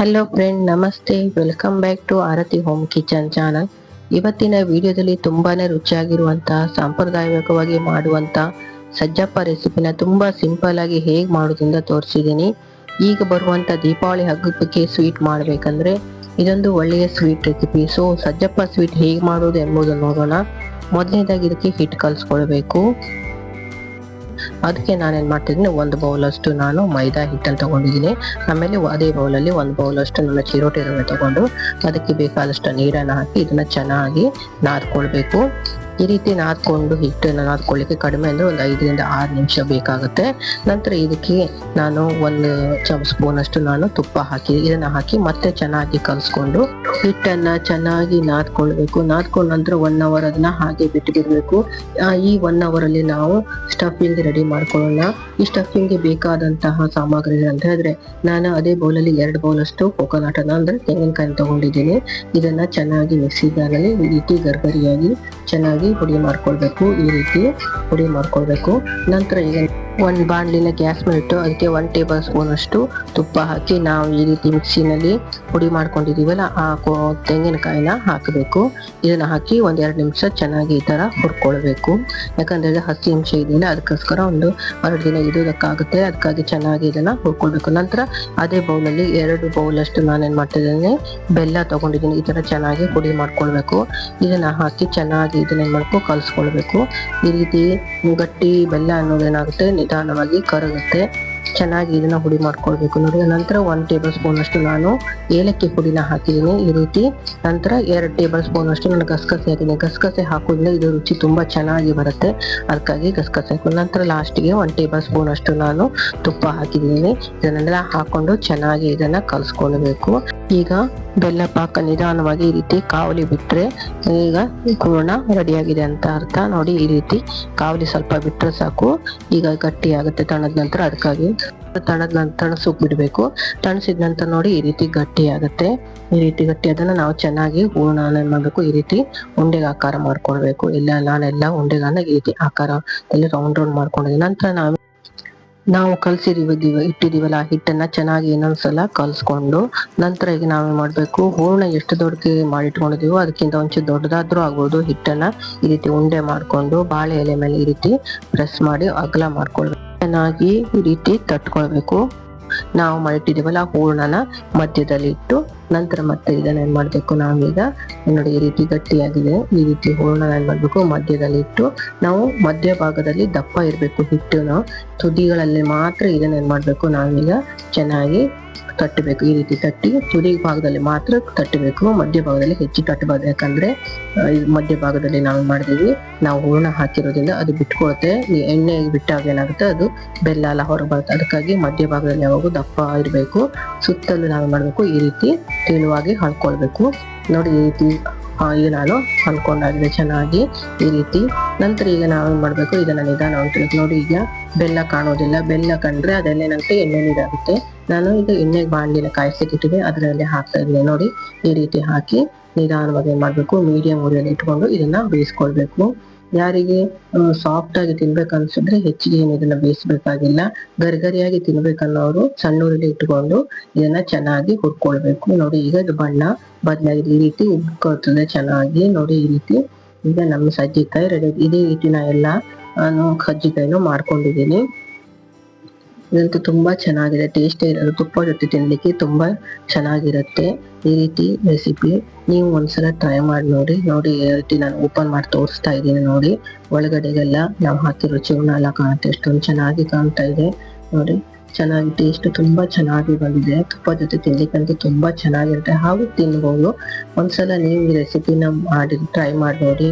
Hello friend ನಮಸ್ತೆ. Welcome back to Aarti home kitchen channel ಇವತ್ತಿನ ವಿಡಿಯೋದಲ್ಲಿ ತುಂಬಾ ರುಚಿಯಾಗಿರುವಂತಹ ಸಾಂಪ್ರದಾಯಿಕವಾಗಿ ಮಾಡುವಂತ, ಸಜ್ಜಪ್ಪ ರೆಸಿಪಿನ ತುಂಬಾ ಸಿಂಪಲ್ ಆಗಿ ಹೇಗೆ ಮಾಡೋದ್ರಿಂದ ತೋರಿಸಿದ್ದೀನಿ ಈಗ ಬರುವಂತ ದೀಪಾವಳಿ ಹಬ್ಬಕ್ಕೆ ಸ್ವೀಟ್ ಮಾಡಬೇಕಂದ್ರೆ, ಇದೊಂದು ಒಳ್ಳೆಯ sweet recipe so sajjappa sweet ಹೇಗೆ ಮಾಡೋದು ಎಂಬುದನ್ನು ನೋಡೋಣ. ಮೊದಲನೇದಾಗಿ ಇದಕ್ಕೆ ಹಿಟ್ ಕಲಿಸ್ಕೊಳ್ಬೇಕು. ಅದಕ್ಕೆ ನಾನೇನು ಮಾಡ್ತಿದ್ದೀನಿ, ಒಂದು ಬೌಲ್ ಅಷ್ಟು ನಾನು ಮೈದಾ ಹಿಟ್ಟನ್ನು ತೊಗೊಂಡಿದ್ದೀನಿ. ಆಮೇಲೆ ಅದೇ ಬೌಲಲ್ಲಿ ಒಂದು ಬೌಲ್ ಅಷ್ಟು ನನ್ನ ಚಿರೋಟಿ ರವೆ ತಗೊಂಡು, ಅದಕ್ಕೆ ಬೇಕಾದಷ್ಟು ನೀರನ್ನು ಹಾಕಿ, ಇದನ್ನು ಚೆನ್ನಾಗಿ ನಾದ್ಕೊಳ್ಬೇಕು. ಈ ರೀತಿ ನಾದ್ಕೊಂಡು ಹಿಟ್ಟನ್ನು ನಾದ್ಕೊಳ್ಳಿಕ್ಕೆ ಕಡಿಮೆ ಅಂದರೆ ಒಂದು ಐದರಿಂದ ಆರು ನಿಮಿಷ ಬೇಕಾಗುತ್ತೆ. ನಂತರ ಇದಕ್ಕೆ ನಾನು ಒಂದು ಚಮ್ ಸ್ಪೂನ್ ಅಷ್ಟು ನಾನು ತುಪ್ಪ ಹಾಕಿ, ಇದನ್ನ ಹಾಕಿ ಮತ್ತೆ ಚೆನ್ನಾಗಿ ಕಲಸ್ಕೊಂಡು ಹಿಟ್ಟನ್ನ ಚೆನ್ನಾಗಿ ನಾದ್ಕೊಳ್ಬೇಕು. ನಾದ್ಕೊಂಡ ನಂತರ ಒನ್ ಅವರ್ ಅದನ್ನ ಹಾಗೆ ಬಿಟ್ಟುಬಿಡ್ಬೇಕು ಈ ಒನ್ ಅವರ್ ಅಲ್ಲಿ ನಾವು ಸ್ಟಫಿಂಗ್ ರೆಡಿ ಮಾಡ್ಕೊಳ್ಳೋಣ. ಈ ಸ್ಟಫಿಂಗ್ಗೆ ಬೇಕಾದಂತಹ ಸಾಮಗ್ರಿ ಅಂತ ಹೇಳಿದ್ರೆ ನಾನು ಅದೇ ಬೌಲಲ್ಲಿ ಎರಡು ಬೌಲ್ ಅಷ್ಟು ಕೋಕೋನಟ್ ಅಂದ್ರೆ ತೆಂಗಿನಕಾಯಿ ತಗೊಂಡಿದ್ದೀನಿ. ಇದನ್ನ ಚೆನ್ನಾಗಿ ಮಿಕ್ಸಿದಾಗಲಿ ಈ ರೀತಿ ಗರ್ಗರಿಯಾಗಿ ಚೆನ್ನಾಗಿ ಪುಡಿ ಮಾಡ್ಕೊಳ್ಬೇಕು, ಈ ರೀತಿ ಪುಡಿ ಮಾಡ್ಕೊಳ್ಬೇಕು. ನಂತರ ಈಗ ಒಂದು ಬಾಣಲಿನ ಗ್ಯಾಸ್ ಮೇಲಿಟ್ಟು ಅದಕ್ಕೆ ಒನ್ ಟೇಬಲ್ ಸ್ಪೂನ್ ಅಷ್ಟು ತುಪ್ಪ ಹಾಕಿ ನಾವು ಈ ರೀತಿ ಮಿಕ್ಸಿನಲ್ಲಿ ಪುಡಿ ಮಾಡ್ಕೊಂಡಿದ್ದೀವಲ್ಲ, ಆ ತೆಂಗಿನಕಾಯಿನ ಹಾಕಬೇಕು. ಇದನ್ನ ಹಾಕಿ ಒಂದೆರಡು ನಿಮಿಷ ಚೆನ್ನಾಗಿ ಈ ಥರ ಹುರ್ಕೊಳ್ಬೇಕು. ಯಾಕಂದ್ರೆ ಹಸಿ ನಿಮಿಷ ಇದೆಯಲ್ಲ ಅದಕ್ಕೋಸ್ಕರ ಒಂದು ಎರಡು ದಿನ ಇಡೋದಕ್ಕಾಗುತ್ತೆ ಅದಕ್ಕಾಗಿ ಚೆನ್ನಾಗಿ ಇದನ್ನ ಹುರ್ಕೊಳ್ಬೇಕು. ನಂತರ ಅದೇ ಬೌಲಲ್ಲಿ ಎರಡು ಬೌಲ್ ಅಷ್ಟು ನಾನೇನ್ ಮಾಡ್ತಿದ್ದೇನೆ, ಬೆಲ್ಲ ತೊಗೊಂಡಿದ್ದೀನಿ, ಈ ತರ ಚೆನ್ನಾಗಿ ಪುಡಿ ಮಾಡ್ಕೊಳ್ಬೇಕು. ಇದನ್ನ ಹಾಕಿ ಚೆನ್ನಾಗಿ ಇದನ್ನ ಏನ್ ಮಾಡ್ಕೊ, ಕಲ್ಸ್ಕೊಳ್ಬೇಕು. ಈ ರೀತಿ ಗಟ್ಟಿ ಬೆಲ್ಲ ಅನ್ನೋದೇನಾಗುತ್ತೆ ನಿಧಾನವಾಗಿ ಕರಗುತ್ತೆ. ಚೆನ್ನಾಗಿ ಇದನ್ನ ಹುಡಿ ಮಾಡ್ಕೊಳ್ಬೇಕು. ನೋಡಿ ನಂತರ ಒನ್ ಟೇಬಲ್ ಸ್ಪೂನ್ ಅಷ್ಟು ನಾನು ಏಲಕ್ಕಿ ಪುಡಿನ ಹಾಕಿದ್ದೀನಿ. ಈ ರೀತಿ ನಂತರ ಎರಡು ಟೇಬಲ್ ಸ್ಪೂನ್ ಅಷ್ಟು ನಾನು ಗಸಗಸೆ ಹಾಕಿದ್ದೀನಿ. ಗಸಗಸೆ ಹಾಕೋದ್ರಿಂದ ಇದು ರುಚಿ ತುಂಬಾ ಚೆನ್ನಾಗಿ ಬರುತ್ತೆ. ಅದಕ್ಕಾಗಿ ಗಸಗಸೆ ನಂತರ ಲಾಸ್ಟ್ಗೆ ಒನ್ ಟೇಬಲ್ ಸ್ಪೂನ್ ಅಷ್ಟು ನಾನು ತುಪ್ಪ ಹಾಕಿದ್ದೀನಿ. ಇದನ್ನೆಲ್ಲ ಹಾಕೊಂಡು ಚೆನ್ನಾಗಿ ಇದನ್ನ ಕಲ್ಸ್ಕೊಳ್ಬೇಕು. ಈಗ ಬೆಲ್ಲ ಪಾಕ ನಿಧಾನವಾಗಿ ಈ ರೀತಿ ಕಾವಲಿ ಬಿಟ್ರೆ ಈಗ ಹೂರ್ಣ ರೆಡಿಯಾಗಿದೆ ಅಂತ ಅರ್ಥ. ನೋಡಿ ಈ ರೀತಿ ಕಾವಲಿ ಸ್ವಲ್ಪ ಬಿಟ್ಟರೆ ಸಾಕು. ಈಗ ಗಟ್ಟಿ ಆಗುತ್ತೆ ತಣದ ನಂತರ ಅದಕ್ಕಾಗಿ ತಣದ ನಂತರ ಬಿಡ್ಬೇಕು ತಣಸಿದ ನಂತರ ನೋಡಿ ಈ ರೀತಿ ಗಟ್ಟಿ ಆಗುತ್ತೆ ಈ ರೀತಿ ಗಟ್ಟಿ ಅದನ್ನ ನಾವು ಚೆನ್ನಾಗಿ ಹೂರ್ಣ ಏನ್ ಮಾಡ್ಬೇಕು? ಈ ರೀತಿ ಉಂಡೆಗೆ ಆಕಾರ ಮಾಡ್ಕೊಳ್ಬೇಕು. ಇಲ್ಲ, ನಾನೆಲ್ಲ ಉಂಡೆಗಳನ್ನ ಈ ರೀತಿ ಆಕಾರ ರೌಂಡ್ ರೌಂಡ್ ಮಾಡ್ಕೊಂಡಿದ್ದೀನಿ. ನಂತರ ನಾವು ನಾವು ಕಲಸಿರಿವ ಇಟ್ಟಿದೀವಲ್ಲ ಹಿಟ್ಟನ್ನ ಚೆನ್ನಾಗಿ ಇನ್ನೊಂದ್ಸಲ ಕಲ್ಸ್ಕೊಂಡು ನಂತರ ಈಗ ನಾವೇನ್ ಮಾಡ್ಬೇಕು. ಹೂರ್ಣ ಎಷ್ಟು ದೊಡ್ಡಕ್ಕೆ ಮಾಡಿಟ್ಕೊಂಡಿದೀವೋ ಅದಕ್ಕಿಂತ ಒಂಚೂರು ದೊಡ್ಡದಾದ್ರೂ ಆಗ್ಬೋದು ಹಿಟ್ಟನ್ನ ಈ ರೀತಿ ಉಂಡೆ ಮಾಡ್ಕೊಂಡು ಬಾಳೆ ಎಲೆ ಮೇಲೆ ಈ ರೀತಿ ಪ್ರೆಸ್ ಮಾಡಿ ಅಗಲ ಮಾಡ್ಕೊಳ್ಬೇಕು. ಚೆನ್ನಾಗಿ ಈ ರೀತಿ ತಟ್ಕೊಳ್ಬೇಕು. ನಾವು ಮಾಡಿಟ್ಟಿದೀವಲ್ಲ ಹೂರ್ಣನ ಮಧ್ಯದಲ್ಲಿ ಇಟ್ಟು ನಂತರ ಮತ್ತೆ ಇದನ್ನ ಏನ್ ಮಾಡ್ಬೇಕು ನಾವೀಗ? ನೋಡಿ, ಈ ರೀತಿ ಗಟ್ಟಿಯಾಗಿದೆ. ಈ ರೀತಿ ಹೂರ್ಣ ಏನ್ ಮಾಡ್ಬೇಕು? ಮಧ್ಯದಲ್ಲಿ ಇಟ್ಟು, ನಾವು ಮಧ್ಯ ಭಾಗದಲ್ಲಿ ದಪ್ಪ ಇರ್ಬೇಕು ನಾವು ತುದಿಗಳಲ್ಲಿ ಮಾತ್ರ ಇದನ್ನ ಏನ್ ಮಾಡ್ಬೇಕು? ನಾವೀಗ ಚೆನ್ನಾಗಿ ತಟ್ಟಬೇಕು. ಈ ರೀತಿ ತಟ್ಟಿ, ತುದಿ ಭಾಗದಲ್ಲಿ ಮಾತ್ರ ತಟ್ಟಬೇಕು. ಮಧ್ಯ ಭಾಗದಲ್ಲಿ ಹೆಚ್ಚು ತಟ್ಟಬಾರ್ದು. ಯಾಕಂದ್ರೆ ಮಧ್ಯ ಭಾಗದಲ್ಲಿ ನಾವು ಮಾಡಿದೀವಿ ನಾವು ಹೂರ್ಣ ಹಾಕಿರೋದ್ರಿಂದ ಅದು ಬಿಟ್ಕೊಳುತ್ತೆ. ಈ ಎಣ್ಣೆ ಬಿಟ್ಟಾಗ ಏನಾಗುತ್ತೆ? ಅದು ಬೆಲ್ಲ ಎಲ್ಲ ಹೊರಗೆ ಬರುತ್ತೆ. ಅದಕ್ಕಾಗಿ ಮಧ್ಯ ಭಾಗದಲ್ಲಿ ಯಾವಾಗ ದಪ್ಪ ಇರಬೇಕು. ಸುತ್ತಲೂ ನಾವು ಮಾಡಬೇಕು? ಈ ರೀತಿ ತೆಳುವಾಗಿ ಹಳ್ಕೊಳ್ಬೇಕು ನೋಡಿ ಈ ರೀತಿ ಈಗ ನಾನು ಹಲ್ಕೊಂಡಾಗಿದೆ ಚೆನ್ನಾಗಿ ಈ ರೀತಿ. ನಂತರ ಈಗ ನಾವೇನ್ ಮಾಡ್ಬೇಕು? ಇದನ್ನ ನಿಧಾನ ಹೊಂಟಬೇಕು ನೋಡಿ ಈಗ ಬೆಲ್ಲ ಕಾಣೋದಿಲ್ಲ. ಬೆಲ್ಲ ಕಂಡ್ರೆ ಅದೆಲ್ಲ ಏನಾಗುತ್ತೆ ಎಣ್ಣೆ ನೀರಾಗುತ್ತೆ. ನಾನು ಈಗ ಎಣ್ಣೆ ಬಾಣಲಿನ ಕಾಯಿಸ್ಲಿಕ್ಕೆ ಇಟ್ಟಿದೆ ಅದರಲ್ಲಿ ಹಾಕ್ತಾ ಇದ್ದೀನಿ. ನೋಡಿ ಈ ರೀತಿ ಹಾಕಿ ನಿಧಾನವಾಗಿ ಮಾಡ್ಬೇಕು? ಮೀಡಿಯಂ ಉರಿಯಲ್ಲಿ ಇಟ್ಕೊಂಡು ಇದನ್ನ ಬೇಯಿಸ್ಕೊಳ್ಬೇಕು. ಯಾರಿಗೆ ಸಾಫ್ಟ್ ಆಗಿ ತಿನ್ಬೇಕು ಅನ್ಸಿದ್ರೆ ಹೆಚ್ಚಿಗೆ ಏನು ಇದನ್ನ ಬೇಯಿಸ್ಬೇಕಾಗಿಲ್ಲ. ಗರ್ಗರಿಯಾಗಿ ತಿನ್ಬೇಕನ್ನೋರು ಸಣ್ಣ ಉರಿಲಿ ಇಟ್ಕೊಂಡು ಇದನ್ನ ಚೆನ್ನಾಗಿ ಹುರ್ಕೊಳ್ಬೇಕು. ನೋಡಿ, ಈಗ ಬಣ್ಣ ಬದಲಾಗಿದೆ ಈ ರೀತಿ ಉಬ್ಕೋತದೆ ಚೆನ್ನಾಗಿ. ನೋಡಿ, ಈ ರೀತಿ ಈಗ ನಮ್ಮ ಸಜ್ಜಿಕಾಯಿ ರೆಡಿ ಇದೇ. ರೀತಿ ನಾ ಎಲ್ಲ ನಾನು ಮಾಡ್ಕೊಂಡಿದ್ದೀನಿ. ಇದಂತೂ ತುಂಬಾ ಚೆನ್ನಾಗಿದೆ. ಟೇಸ್ಟ್ ಇರೋದು ತುಪ್ಪ ಜೊತೆ ತಿನ್ಲಿಕ್ಕೆ ತುಂಬಾ ಚೆನ್ನಾಗಿರುತ್ತೆ. ಈ ರೀತಿ ರೆಸಿಪಿ ನೀವು ಒಂದ್ಸಲ ಟ್ರೈ ಮಾಡಿ ನೋಡಿ ನೋಡಿ ಈ ರೀತಿ ನಾನು ಓಪನ್ ಮಾಡಿ ತೋರಿಸ್ತಾ ಇದ್ದೀನಿ ನೋಡಿ. ಒಳಗಡೆಗೆಲ್ಲ ನಾವು ಹಾಕಿರೋ ಚೂರ್ಣ ಎಲ್ಲ ಕಾಣುತ್ತೆ. ಎಷ್ಟೊಂದು ಚೆನ್ನಾಗಿ ಕಾಣ್ತಾ ಇದೆ. ನೋಡಿ, ಚೆನ್ನಾಗಿ ಟೇಸ್ಟ್ ತುಂಬಾ ಚೆನ್ನಾಗಿ ಬಂದಿದೆ. ತುಪ್ಪ ಜೊತೆ ತಿನ್ಲಿಕ್ಕಂತೂ ತುಂಬಾ ಚೆನ್ನಾಗಿರುತ್ತೆ. ಹಾಗೂ ತಿನ್ಬಹುದು ಒಂದ್ಸಲ ನೀವು ಈ ರೆಸಿಪಿನ ಮಾಡಿ ಟ್ರೈ ಮಾಡಿ ನೋಡಿ.